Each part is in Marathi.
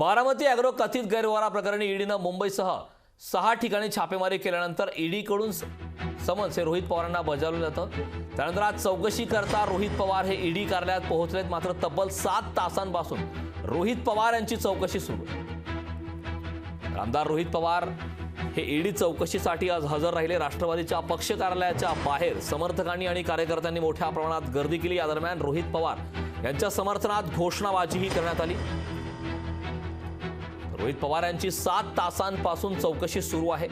बारामती अॅग्रो कथित गैरव्यवहार प्रकरणी ईडीनं मुंबईसह सहा ठिकाणी छापेमारी केल्यानंतर ईडीकडून समन्स हे रोहित पवारांना बजावलं जातं. त्यानंतर आज चौकशी करता रोहित पवार हे ईडी कार्यालयात पोहोचलेत. मात्र तब्बल सात तासांपासून रोहित पवार यांची चौकशी सुरू. आमदार रोहित पवार हे ईडी चौकशीसाठी आज हजर राहिले. राष्ट्रवादीच्या पक्ष कार्यालयाच्या बाहेर समर्थकांनी आणि कार्यकर्त्यांनी मोठ्या प्रमाणात गर्दी केली. या दरम्यान रोहित पवार यांच्या समर्थनात घोषणाबाजीही करण्यात आली. रोहित पवार यांची सात तासांपासून चौकशी सुरू आहे.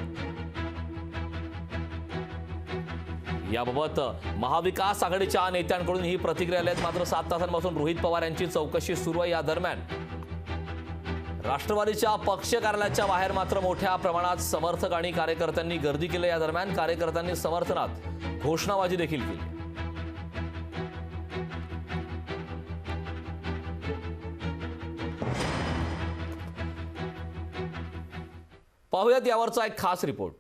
याबाबत महाविकास आघाडीच्या नेत्यांकडून ही प्रतिक्रिया आली आहेत मात्र सात तासांपासून रोहित पवार यांची चौकशी सुरू आहे. या दरम्यान राष्ट्रवादीच्या पक्ष कार्यालयाच्या बाहेर मात्र मोठ्या प्रमाणात समर्थक आणि कार्यकर्त्यांनी गर्दी केली या दरम्यान कार्यकर्त्यांनी समर्थनात घोषणाबाजी देखील केली पाहूयात यावरचा एक खास रिपोर्ट.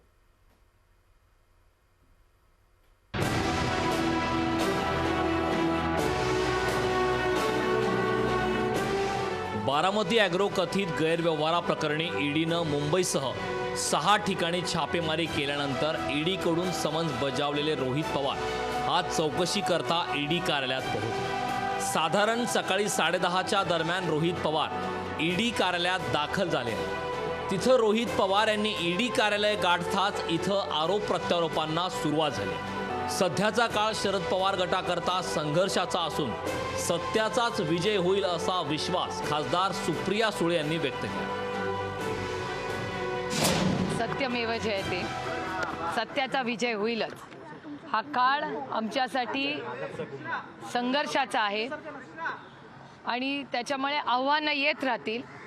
बारामती अॅग्रो कथित गैरव्यवहाराप्रकरणी ईडीनं मुंबईसह सहा ठिकाणी छापेमारी केल्यानंतर ईडीकडून समन्स बजावलेले रोहित पवार आज चौकशी करता ईडी कार्यालयात पोहोचले. साधारण सकाळी साडेदहाच्या दरम्यान रोहित पवार ईडी कार्यालयात दाखल झाले तिथं रोहित पवार यांनी ईडी कार्यालय गाठताच इथं आरोप प्रत्यारोपांना सुरुवात झाली. सध्याचा काळ शरद पवार गटाकरता संघर्षाचा असून सत्याचाच विजय होईल असा विश्वास खासदार सुप्रिया सुळे यांनी व्यक्त केला. सत्यमेव जयते. सत्याचा विजय होईलच. हा काळ आमच्यासाठी संघर्षाचा आहे. आणि त्याच्यामुळे आव्हानं येत राहतील.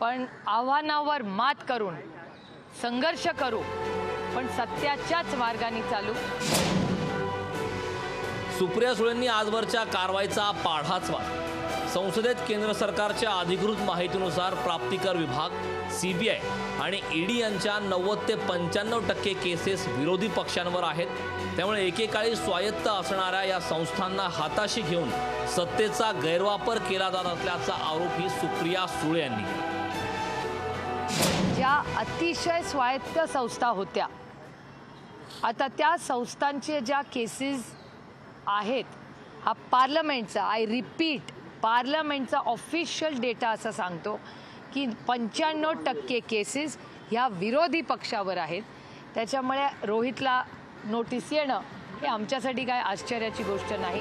पण आव्हानावर मात करून संघर्ष करू पण सत्याच्याच मार्गाने चालू. सुप्रिया सुळेंनी आजवरच्या कारवाईचा पाढाच वाद. संसदेत केंद्र सरकारच्या अधिकृत माहितीनुसार प्राप्तिकर विभाग सीबीआय आणि ईडी यांच्या नव्वद ते पंच्याण्णव टक्के केसेस विरोधी पक्षांवर आहेत. त्यामुळे एकेकाळी स्वायत्त असणाऱ्या या संस्थांना हाताशी घेऊन सत्तेचा गैरवापर केला जात असल्याचा आरोपही सुप्रिया सुळे यांनी केला. ज्या अतिशय स्वायत्त संस्था होत्या. आता त्या संस्थांचे ज्या केसेस आहेत हा पार्लमेंटचा आय रिपीट पार्लमेंटचा ऑफिशियल डेटा असं सांगतो की पंच्याण्णव टक्के केसेस ह्या विरोधी पक्षावर आहेत. त्याच्यामुळे रोहितला नोटीस येणं हे आमच्यासाठी काय आश्चर्याची गोष्ट नाही.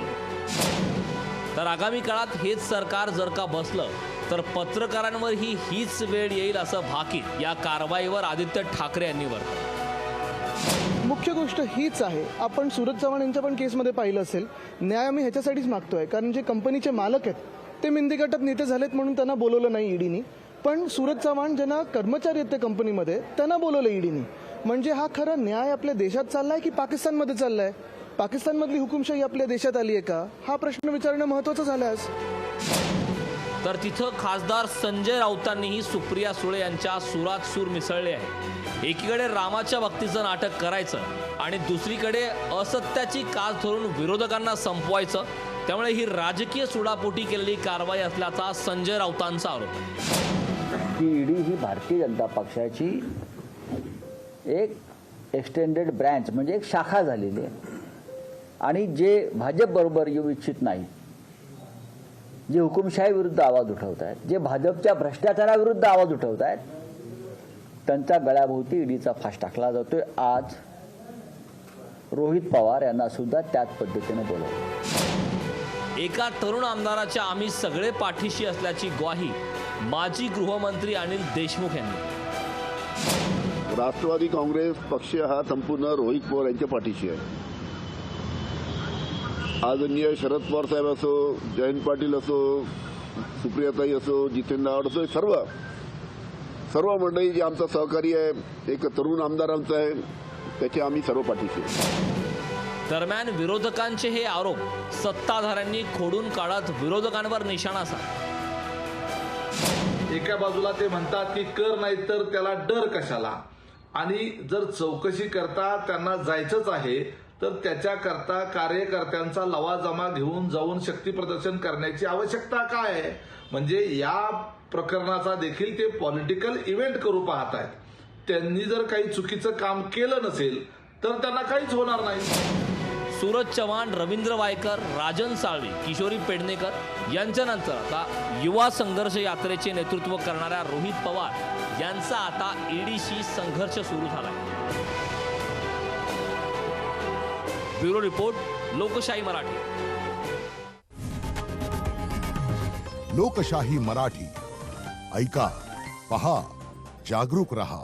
तर आगामी काळात हेच सरकार जर का बसलं तर पत्रकारांवरही हीच वेळ येईल असं भाकीत या कारवाईवर आदित्य ठाकरे यांनी वर्तवलं मुख्य गोष्ट हीच आहे. आपण सूरज चव्हाण यांच्या पण केसमध्ये पाहिलं असेल. न्याय आम्ही ह्याच्यासाठीच मागतोय. कारण जे कंपनीचे मालक आहेत ते मिंदी गटात नेते झालेत म्हणून त्यांना बोलवलं नाही ईडीनी. पण सूरज चव्हाण ज्यांना कर्मचारी आहेत त्या कंपनीमध्ये त्यांना बोलवलं ईडीनी. म्हणजे हा खरा न्याय आपल्या देशात चाललाय की पाकिस्तानमध्ये चाललाय? पाकिस्तानमधली हुकुमशाही आपल्या देशात आली आहे का? हा प्रश्न विचारणं महत्वाचं झालं आज तर तिथं खासदार संजय राऊतांनीही सुप्रिया सुळे यांच्या सुरात सूर मिसळले आहे. एकीकडे रामाच्या भक्तीचं नाटक करायचं आणि दुसरीकडे असत्याची कास धरून विरोधकांना संपवायचं. त्यामुळे ही राजकीय सुडापोटी केलेली कारवाई असल्याचा संजय राऊतांचा आरोप आहे. की ईडी ही भारतीय जनता पक्षाची एक एक्सटेंडेड ब्रँच म्हणजे एक शाखा झालेली आहे. आणि जे भाजपबरोबर येऊ इच्छित नाही जे हुकुमशाही विरुद्ध आवाज उठवत आहेत जे भाजपच्या भ्रष्टाचाराविरुद्ध आवाज उठवत आहेत त्यांच्या गळ्याभोवती ईडीचा फास टाकला जातोय. आज रोहित पवार यांना सुद्धा त्याच पद्धतीने बोलवलं. एका तरुण आमदाराच्या आम्ही सगळे पाठीशी असल्याची ग्वाही माजी गृहमंत्री अनिल देशमुख यांनी. राष्ट्रवादी काँग्रेस पक्ष हा संपूर्ण रोहित पवार यांच्या पाठीशी आहे. आदरणीय शरद पवार साहेब असो जयंत पाटील असो सुप्रियाताई असो जितेंद्र आव्हाड असो सर्व सर्व मंडळी जे आमचा सहकारी आहे एक तरुण आमदार आमचा आहे त्याचे आम्ही सर्व पाठीशी दरम्यान विरोधकांचे हे आरोप सत्ताधाऱ्यांनी खोडून काढत विरोधकांवर निशाणा साधला. एका बाजूला ते म्हणतात की कर नाही तर त्याला डर कशाला? आणि जर चौकशी करता त्यांना जायचंच आहे तर त्याच्याकरता कार्यकर्त्यांचा लवाजमा घेऊन जाऊन शक्ती प्रदर्शन करण्याची आवश्यकता काय? आहे म्हणजे या प्रकरणाचा देखील ते पॉलिटिकल इव्हेंट करू पाहत आहेत. त्यांनी जर काही चुकीचं काम केलं नसेल तर त्यांना काहीच होणार नाही. सूरज चव्हाण रवींद्र वायकर राजन साळवी किशोरी पेडणेकर यांच्यानंतर आता युवा संघर्ष यात्रेचे नेतृत्व करणाऱ्या रोहित पवार यांचा आता ईडीशी संघर्ष सुरू झालाय. ब्युरो रिपोर्ट लोकशाही मराठी। लोकशाही मराठी ऐका पहा जागरूक रहा।